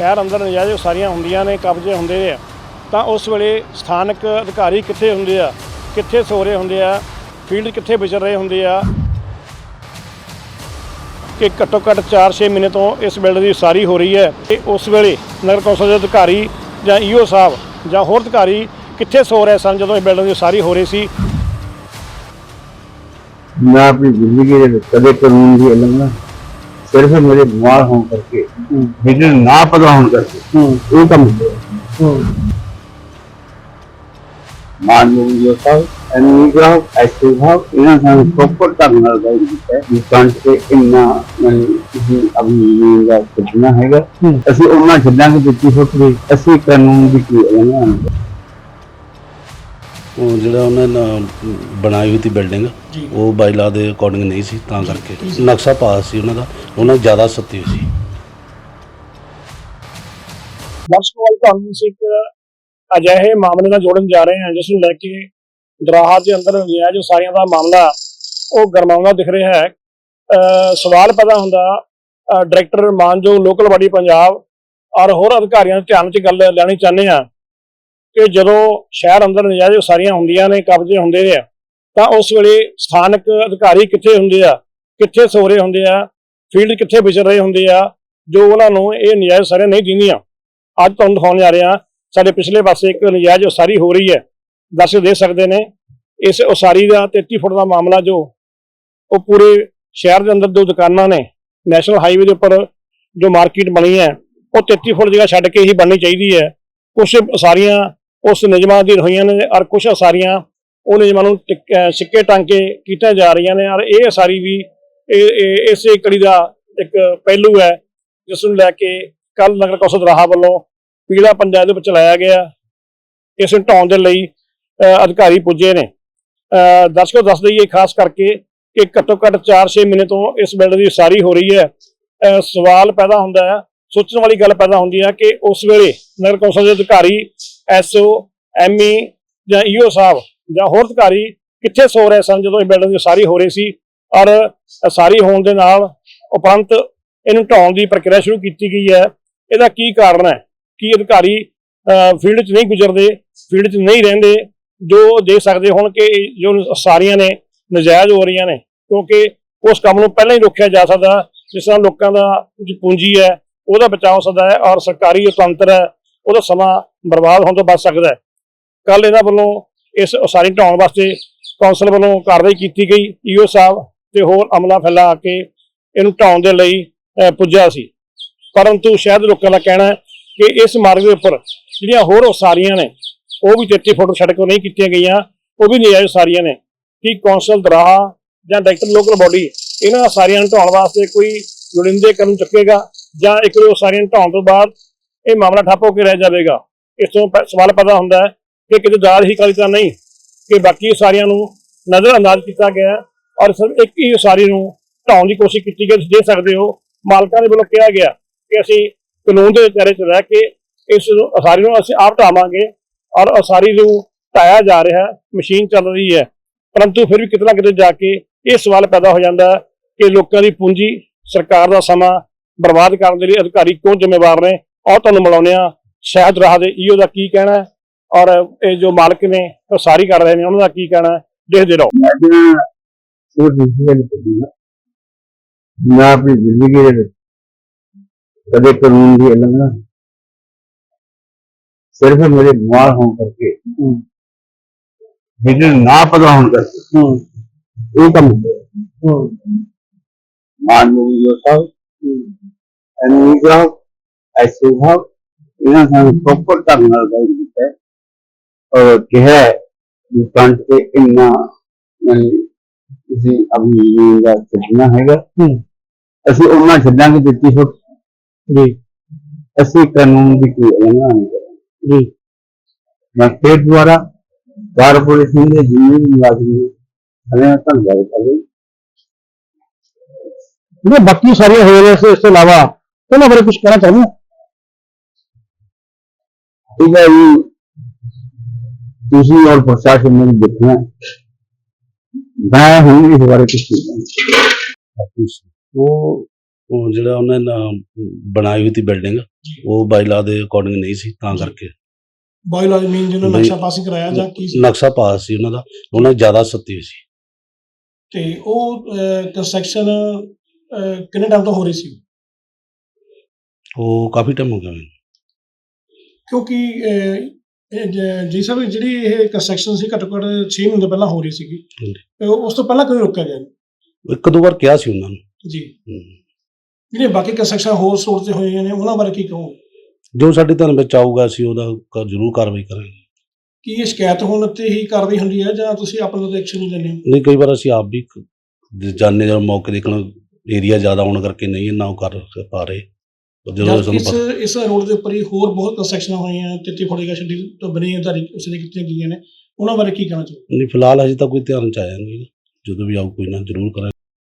ਸ਼ਹਿਰ ਅੰਦਰ ਨਜਾਇਜ਼ ਉਸਾਰੀਆਂ ਹੁੰਦੀਆਂ ਨੇ, ਕਬਜ਼ੇ ਹੁੰਦੇ ਆ ਤਾਂ ਉਸ ਵੇਲੇ ਸਥਾਨਕ ਅਧਿਕਾਰੀ ਕਿੱਥੇ ਹੁੰਦੇ ਆ? ਕਿੱਥੇ ਸੋ ਰਹੇ ਹੁੰਦੇ ਆ? ਫੀਲਡ ਕਿੱਥੇ ਵਿਚਰ ਰਹੇ ਹੁੰਦੇ ਆ? ਕਿ ਘੱਟੋ ਘੱਟ 4-6 ਮਹੀਨੇ ਤੋਂ ਇਸ ਬਿਲਡਿੰਗ ਦੀ ਉਸਾਰੀ ਹੋ ਰਹੀ ਹੈ। ਤੇ ਉਸ ਵੇਲੇ ਨਗਰ ਕੌਂਸਲ ਦੇ ਅਧਿਕਾਰੀ ਜਾਂ ਈਓ ਸਾਹਿਬ ਜਾਂ ਹੋਰ ਅਧਿਕਾਰੀ ਕਿੱਥੇ ਸੋ ਰਹੇ ਸਨ ਜਦੋਂ ਇਹ ਬਿਲਡਿੰਗ ਦੀ ਉਸਾਰੀ ਹੋ ਰਹੀ ਸੀ? ਮੈਂ ਆਪਣੀ ਜ਼ਿੰਦਗੀ ਦੇ ਵਿੱਚ ਕਦੇ ਕਾਨੂੰਨ ਦੀ ਉਲੰਘਣਾ ਸਿਰਫ ਮੇਰੇ ਬਿਮਾਰ ਹੋਣ ਕਰਕੇ ਮੇਰੇ ਨਾ ਪਤਾ ਹੋਣ ਕਰਕੇ ਇਹ ਕੰਮ ਹੋਇਆ ਮਾਨਯੋਗ ਜੋ ਸਾਹਿਬ ਐਨਵੀ ਗ੍ਰਾਹ ਐਸੇ ਭਾਵ ਇਹਨਾਂ ਸਾਨੂੰ ਪ੍ਰੋਪਰ ਢੰਗ ਨਾਲ ਗਾਈਡ ਕੀਤਾ ਹੈ ਕੰਟ ਤੇ ਇੰਨਾ ਮੈਨੂੰ ਅਭਿਨੇਨ ਦਾ ਸੁਪਨਾ ਹੈਗਾ ਅਸੀਂ ਉਹਨਾਂ ਛੱਡਾਂਗੇ ਦਿੱਤੀ ਫੁੱਟ ਗਈ ਅਸੀਂ ਕਾਨੂੰਨ ਦੀ ਕੀ ਕਰਾਂਗੇ। ਉਹ ਜਿਹੜਾ ਉਹਨਾਂ ਨੇ ਬਣਾਈ ਹੋਈ ਸੀ ਬਿਲਡਿੰਗ ਉਹ ਬਾਈਲਾ ਦੇ ਅਕੋਰਡਿੰਗ ਨਹੀਂ ਸੀ ਤਾਂ ਕਰਕੇ। ਨਕਸ਼ਾ ਪਾਸ ਸੀ ਉਹਨਾਂ ਦਾ ਉਹਨਾਂ ਦੀ ਜ਼ਿਆਦਾ ਸੱਤੀ ਸੀ। ਦਰਸ਼ਕ ਵਾਲ ਤੁਹਾਨੂੰ ਅਸੀਂ ਇੱਕ ਅਜਿਹੇ ਮਾਮਲੇ ਨਾਲ ਜੋੜਨ ਜਾ ਰਹੇ ਹਾਂ ਜਿਸ ਨੂੰ ਲੈ ਕੇ ਦਰਾਹਾ ਦੇ ਅੰਦਰ ਨਜਾਇਜ਼ ਉਸਾਰੀਆਂ ਦਾ ਮਾਮਲਾ ਉਹ ਗਰਮਾਉਂਦਾ ਦਿਖ ਰਿਹਾ ਹੈ। ਅਹ ਸਵਾਲ ਪੈਦਾ ਹੁੰਦਾ ਅਹ ਡਾਇਰੈਕਟਰ ਮਾਨਯੋਗ ਲੋਕਲ ਬਾਡੀ ਪੰਜਾਬ ਔਰ ਹੋਰ ਅਧਿਕਾਰੀਆਂ ਦੇ ਧਿਆਨ 'ਚ ਗੱਲ ਲੈਣੀ ਚਾਹੁੰਦੇ ਆ ਕਿ ਜਦੋਂ ਸ਼ਹਿਰ ਅੰਦਰ ਨਜਾਇਜ਼ ਉਸਾਰੀਆਂ ਹੁੰਦੀਆਂ ਨੇ, ਕਬਜ਼ੇ ਹੁੰਦੇ ਨੇ, ਤਾਂ ਉਸ ਵੇਲੇ ਸਥਾਨਕ ਅਧਿਕਾਰੀ ਕਿੱਥੇ ਹੁੰਦੇ ਆ? ਕਿੱਥੇ ਸੋ ਰਹੇ ਹੁੰਦੇ ਆ? ਫੀਲਡ ਕਿੱਥੇ ਵਿਚਰ ਰਹੇ ਹੁੰਦੇ ਆ? ਜੋ ਉਹਨਾਂ ਨੂੰ ਇਹ ਨਜਾਇਜ਼ ਉਸਾਰੀਆਂ ਨਹੀਂ ਦਿੰਦੀਆਂ। ਅੱਜ ਤੁਹਾਨੂੰ ਦਿਖਾਉਣ ਜਾ ਰਹੇ ਹਾਂ ਸਾਡੇ ਪਿਛਲੇ ਪਾਸੇ ਇੱਕ ਨਜਾਇਜ਼ ਉਸਾਰੀ ਹੋ ਰਹੀ ਹੈ। ਦੱਸ ਦੇ ਸਕਦੇ ਨੇ, ਇਸ ਉਸਾਰੀ ਦਾ 33 ਫੁੱਟ ਦਾ ਮਾਮਲਾ ਜੋ ਉਹ ਪੂਰੇ ਸ਼ਹਿਰ ਦੇ ਅੰਦਰ ਦੋ ਦੁਕਾਨਾਂ ਨੇ, ਨੈਸ਼ਨਲ ਹਾਈਵੇ ਦੇ ਉੱਪਰ ਜੋ ਮਾਰਕੀਟ ਬਣੀ ਹੈ, ਉਹ 33 ਫੁੱਟ ਜਗ੍ਹਾ ਛੱਡ ਕੇ ਹੀ ਬਣਨੀ ਚਾਹੀਦੀ ਹੈ। ਕੁਝ ਉਸਾਰੀਆਂ ਉਸ ਨਿਯਮਾਂ ਦੀ ਹੋਈਆਂ ਨੇ ਔਰ ਕੁਝ ਉਸਾਰੀਆਂ ਉਹ ਨਿਯਮਾਂ ਨੂੰ ਟਿਕ- ਅਹ ਸਿੱਕੇ ਟੰਗ ਕੇ ਕੀਤੀਆਂ ਜਾ ਰਹੀਆਂ ਨੇ ਔਰ ਇਹ ਉਸਾਰੀ ਵੀ ਇਹ- ਇਹ- ਇਸੇ ਕੜੀ ਦਾ ਇੱਕ ਪਹਿਲੂ ਹੈ, ਜਿਸ ਨੂੰ ਲੈ ਕੇ ਕੱਲ ਨਗਰ ਕੌਂਸਲ ਰਾਹਾ ਵੱਲੋਂ ਪੀੜਾ ਪੰਚਾਇਤ ਦੇ ਵਿੱਚ ਲਾਇਆ ਗਿਆ। ਇਸ ਨੂੰ ਢਾਉਣ ਦੇ ਲਈ ਅਧਿਕਾਰੀ ਪੁੱਜੇ ਨੇ। ਦਰਸ਼ਕੋ ਦੱਸ ਦਈਏ ਖਾਸ ਕਰਕੇ ਕਿ ਘੱਟੋ ਘੱਟ 4-6 ਮਹੀਨੇ ਤੋਂ ਇਸ ਬਿਲਡ ਦੀ ਉਸਾਰੀ ਹੋ ਰਹੀ ਹੈ। ਸਵਾਲ ਪੈਦਾ ਹੁੰਦਾ ਹੈ ਸੋਚਣ ਵਾਲੀ ਗੱਲ ਪੈਦਾ ਹੁੰਦੀ ਹੈ ਕਿ ਉਸ ਵੇਲੇ ਨਗਰ ਕੌਂਸਲ ਦੇ ਅਧਿਕਾਰੀ, ਐਸਓ, ਐਮਈ ਜਾਂ ਈਓ ਸਾਹਿਬ ਜਾਂ ਹੋਰ ਅਧਿਕਾਰੀ ਕਿੱਥੇ ਸੋ ਰਹੇ ਸਨ ਜਦੋਂ ਇਹ ਬਿਲਡ ਦੀ ਉਸਾਰੀ ਹੋ ਰਹੀ ਸੀ। ਔਰ ਉਸਾਰੀ ਹੋਣ ਦੇ ਨਾਲ ਉਪਰੰਤ ਇਹਨੂੰ ਢਾਉਣ ਦੀ ਪ੍ਰਕਿਰਿਆ ਸ਼ੁਰੂ ਕੀਤੀ ਗਈ ਹੈ। ਇਹਦਾ ਕੀ ਕਾਰਨ ਹੈ? ਕੀ ਅਧਿਕਾਰੀ ਫੀਲਡ 'ਚ ਨਹੀਂ ਗੁਜ਼ਰਦੇ ਫੀਲਡ 'ਚ ਨਹੀਂ ਰਹਿੰਦੇ, ਜੋ ਦੇਖ ਸਕਦੇ ਹੁਣ ਕਿ ਇਹ ਜੋ ਸਾਰੀਆਂ ਨੇ, ਨਜਾਇਜ਼ ਹੋ ਰਹੀਆਂ ਨੇ, ਕਿਉਂਕਿ ਉਸ ਕੰਮ ਨੂੰ ਪਹਿਲਾਂ ਹੀ ਰੋਕਿਆ ਜਾ ਸਕਦਾ, ਜਿਸ ਨਾਲ ਲੋਕਾਂ ਦਾ ਪੂੰਜੀ ਹੈ ਉਹਦਾ ਬਚਾਅ ਹੋ ਹੈ ਔਰ ਸਰਕਾਰੀ ਜੋ ਤੰਤਰ ਹੈ, ਉਹਦਾ ਸਮਾਂ ਬਰਬਾਦ ਹੋਣ ਤੋਂ ਬਚ ਸਕਦਾ ਹੈ। ਕੱਲ ਇਹਨਾਂ ਵੱਲੋਂ ਇਸ ਉਸਾਰੀ ਢਾਉਣ ਵਾਸਤੇ ਕੌਂਸਲ ਵੱਲੋਂ ਕਾਰਵਾਈ ਕੀਤੀ ਗਈ। ਈਓ ਸਾਹਿਬ ਤੇ ਹੋਰ ਅਮਲਾ ਫੈਲਾ ਕੇ ਇਹਨੂੰ ਢਾਉਣ ਦੇ ਲਈ ਪੁੱਜਿਆ ਸੀ। ਪਰੰਤੂ ਸ਼ਾਇਦ ਲੋਕਾਂ ਦਾ ਕਹਿਣਾ ਹੈ ਕਿ ਇਸ ਮਾਰਗ ਦੇ ਉੱਪਰ ਜਿਹੜੀਆਂ ਹੋਰ ਉਸਾਰੀਆਂ ਨੇ, ਉਹ ਵੀ 33 ਫੁੱਟ ਛੱਡ ਕੇ ਨਹੀਂ ਕੀਤੀਆਂ ਗਈਆਂ, ਉਹ ਵੀ ਨਜਾਇਜ਼ ਉਸਾਰੀਆਂ ਨੇ। ਕਿ ਕੌਂਸਲ ਦਰਾਹਾ ਜਾਂ ਡਾਇਰੈਕਟਰ ਲੋਕਲ ਬਾਡੀ, ਇਹਨਾਂ ਉਸਾਰੀਆਂ ਨੂੰ ਢਾਉਣ ਵਾਸਤੇ ਕੋਈ ਲੋੜੀਂਦੇ ਕਦਮ ਚੁੱਕੇਗਾ? ਜਾਂ ਇੱਕ ਦੋ ਉਸਾਰੀਆਂ ਨੂੰ ਢਾਉਣ ਤੋਂ ਬਾਅਦ ਇਹ ਮਾਮਲਾ ਠੱਪ ਹੋ ਕੇ ਰਹਿ ਜਾਵੇਗਾ। ਇਸ ਤੋਂ ਪ- ਸਵਾਲ ਪੈਦਾ ਹੁੰਦਾ ਹੈ ਕਿ ਕਿਤੇ ਦਾਲ ਹੀ ਕਾਲੀ ਤਾਂ ਨਹੀਂ, ਕਿ ਬਾਕੀ ਉਸਾਰੀਆਂ ਨੂੰ ਨਜ਼ਰ ਅੰਦਾਜ਼ ਕੀਤਾ ਗਿਆ ਔਰ ਸਿਰਫ ਇੱਕ ਹੀ ਉਸਾਰੀ ਨੂੰ ਢਾਉਣ ਦੀ ਕੋਸ਼ਿਸ਼ ਕੀਤੀ ਗਈ, ਤੁਸੀਂ ਦੇਖ ਸਕਦੇ ਹੋ, ਮਾਲਕਾਂ ਦੇ ਵੱਲੋਂ ਕਿਹਾ ਗਿਆ ਕਿ ਅਸੀਂ ਕਾਨੂੰਨ ਦੇ ਦਾਇਰੇ 'ਚ ਰਹਿ ਕੇ ਇਸ ਨੂੰ, ਉਸਾਰੀ ਨੂੰ ਅਸੀਂ ਆਪ ਢਾਵਾਂਗੇ ਔਰ ਉਸਾਰੀ ਨੂੰ ਢਾਇਆ ਜਾ ਰਿਹਾ, ਮਸ਼ੀਨ ਚੱਲ ਰਹੀ ਹੈ। ਪਰੰਤੂ ਫਿਰ ਵੀ ਕਿਤੇ ਨਾ ਕਿਤੇ ਜਾ ਕੇ ਇਹ ਸਵਾਲ ਪੈਦਾ ਹੋ ਜਾਂਦਾ ਕਿ ਲੋਕਾਂ ਦੀ ਪੂੰਜੀ ਸਰਕਾਰ ਦਾ ਸਮਾਂ ਬਰਬਾਦ ਕਰਨ ਦੇ ਲਈ ਅਧਿਕਾਰੀ ਕਿਉਂ ਜ਼ਿੰਮੇਵਾਰ ਨੇ? ਆਓ ਤੁਹਾਨੂੰ ਮਿਲਾਉਂਦੇ ਹਾਂ। ਸ਼ਹਿਦ ਰਾਹ ਦੇ ਈਓ ਦਾ ਕੀ ਕਹਿਣਾ ਹੈ? ਔਰ ਇਹ ਜੋ ਮਾਲਕ ਨੇ ਉਸਾਰੀ ਕਰ ਰਹੇ ਨੇ ਉਹਨਾਂ ਦਾ ਕੀ ਕਹਿਣਾ ਹੈ? ਦੇਖਦੇ ਰਹੋ। ਮੈਂ ਆਪਣੀ ਜ਼ਿੰਦਗੀ ਦੇ ਵਿੱਚ ਕਦੇ ਕਾਨੂੰਨ ਦੀ ਉਲੰਘਣਾ ਸਿਰਫ ਮੇਰੇ ਬਿਮਾਰ ਹੋਣ ਕਰਕੇ ਮੇਰੇ ਨਾ ਪਤਾ ਹੋਣ ਕਰਕੇ ਇਹ ਕੰਮ ਹੋਇਆ ਮਾਨਯੋਗ ਜੋ ਸਾਹਿਬ ਐਨਵੀ ਗ੍ਰਾਹ ਐਸੇ ਭਾਵ ਇਹਨਾਂ ਸਾਨੂੰ ਪ੍ਰੋਪਰ ਢੰਗ ਨਾਲ ਗਾਈਡ ਕੀਤਾ ਹੈ ਔਰ ਕਿਹਾ ਹੈ ਜਿਸ ਕੰਟ ਤੇ ਇੰਨਾ ਤੁਸੀਂ ਅਭਿਨੇਨ ਦਾ ਸੁਪਨਾ ਹੈਗਾ ਅਸੀਂ ਉਹਨਾਂ ਛੱਡਾਂਗੇ ਦਿੱਤੀ ਫੁੱਟ ਜੀ ਅਸੀਂ ਕਾਨੂੰਨ ਦੀ ਕੋਈ ਉਲੰਘਣਾ ਨਹੀਂ ਕਰਾਂਗੇ ਜੀ ਮੈਂ ਫਿਰ ਦੁਆਰਾ ਕਾਰਪੋਰੇਸ਼ਨ ਦੇ ਜਿੰਨੇ ਵੀ ਮੁਲਾਜ਼ਮ ਨੇ ਹਮੇ ਧੰਨਵਾਦ ਕਰਦੇ ਜਿਹੜੇ ਬਾਕੀ ਸਾਰੀਆਂ ਹੋ ਰਹੀਆਂ ਇਸ ਤੋਂ ਇਲਾਵਾ ਉਹਨਾਂ ਬਾਰੇ ਕੁਝ ਕਹਿਣਾ ਚਾਹੁੰਦੇ ਹੋ? ਠੀਕ ਹੈ ਜੀ। ਤੁਸੀਂ ਔਰ ਪ੍ਰਸ਼ਾਸਨ ਨੇ ਦੇਖਣਾ ਹੈ। ਮੈਂ ਹੁਣ ਇਸ ਬਾਰੇ ਕੁਝ ਨਹੀਂ ਉਹ ਉਹ ਜਿਹੜਾ ਉਹਨੇ ਨਾ ਬਣਾਈ ਹੋਈ ਸੀ ਬਿਲਡਿੰਗ ਉਹ ਬਾਈਲਾ ਦੇ ਅਕੋਰਡਿੰਗ ਨਹੀਂ ਸੀ ਤਾਂ ਕਰਕੇ। ਬਾਇਓ ਜ਼ਮੀਨ ਜਿਹਨਾਂ ਨਕਸ਼ਾ ਪਾਸਿੰਗ ਕਰਾਇਆ ਜਾਂ ਕੀ ਸੀ? ਨਕਸ਼ਾ ਪਾਸ ਸੀ ਉਹਨਾਂ ਦਾ ਉਹਨਾਂ ਜ਼ਿਆਦਾ ਸੱਤੀ ਹੋਈ ਸੀ। ਤੇ ਉਹ ਕੰਸਟਰਕਸ਼ਨ ਕਿੰਨੇ ਟਾਈਮ ਤੋਂ ਹੋ ਰਹੀ ਸੀ? ਉਹ ਕਾਫੀ ਟਾਈਮ ਹੋ ਗਿਆ ਮੈਨੂੰ। ਕਿਉਂਕਿ ਜ- ਸਾਹਿਬ ਜਿਹੜੀ ਇਹ ਕੰਸਟਰਕਸ਼ਨ ਸੀ ਘੱਟੋ ਘੱਟ 6 ਮਹੀਨੇ ਪਹਿਲਾਂ ਹੋ ਰਹੀ ਸੀਗੀ। ਹਾਂਜੀ। ਤੇ ਉਸ ਤੋਂ ਪਹਿਲਾਂ ਕਿਉਂ ਰੋਕਿਆ ਗਿਆ? ਇੱਕ ਦੋ ਵਾਰ ਕਿਹਾ ਸੀ ਉਹਨਾਂ ਨੂੰ। ਜੀ। ਹਮ। ਜਿਹੜੇ ਬਾਕੀ ਕੰਸਟਰਕਸ਼ਨ ਹੋਰ ਸਟੋਰ ਤੇ ਹੋਈਆਂ ਨੇ ਉਹਨਾਂ ਬਾਰੇ ਕੀ ਕਹੋ ਜੋ ਸਾਡੇ ਧਿਆਨ ਵਿੱਚ ਆਊਗਾ ਅਸੀਂ ਉਹਦਾ ਕ- ਜ਼ਰੂਰ ਕਾਰਵਾਈ ਕਰਾਂਗੇ। ਕੀ ਇਹ ਸ਼ਿਕਾਇਤ ਹੋਣ ਉੱਤੇ ਹੀ ਕਾਰਵਾਈ ਹੁੰਦੀ ਹੈ ਜਾਂ ਤੁਸੀਂ ਆਪਣੇ ਐਕਸ਼ਨ ਨਹੀਂ ਲੈਂਦੇ ਹੋ? ਨਹੀਂ ਕਈ ਵਾਰ ਅਸੀਂ ਆਪ ਵੀ ਕ- ਜਾਂਦੇ ਜਦੋਂ ਮੌਕੇ ਦੇਖਣ ਏਰੀਆ ਜ਼ਿਆਦਾ ਹੋਣ ਕਰਕੇ ਨਹੀਂ ਇੰਨਾ ਉਹ ਕਰ ਪਾ ਰਹੇ। ਜਦੋਂ ਇਸ ਰੋਡ ਦੇ ਉੱਪਰ ਹੀ ਹੋਰ ਬਹੁਤ ਕੰਸਟਰਕਸ਼ਨ ਹੋਈਆਂ ਤਿੱਤੀ ਫੋੜੇਗਾ ਛੱਡੀ ਤੋਂ ਬਣੀ ਉਧਾਰੀ ਉਸ ਨੇ ਕੀਤੀਆਂ ਗਈਆਂ ਨੇ। ਉਹਨਾਂ ਬਾਰੇ ਕੀ ਕਹਿਣਾ ਚਾਹੋ ਨਹੀਂ ਫਿਲਹਾਲ ਹਜੇ ਤਾਂ ਕੋਈ ਧਿਆਨ ਚ ਆਇਆ ਨਹੀਂ। ਜਦੋਂ ਵੀ ਆਊ ਕੋਈ ਨਾ ਜ਼ਰੂਰ ਕਰਾਂਗੇ।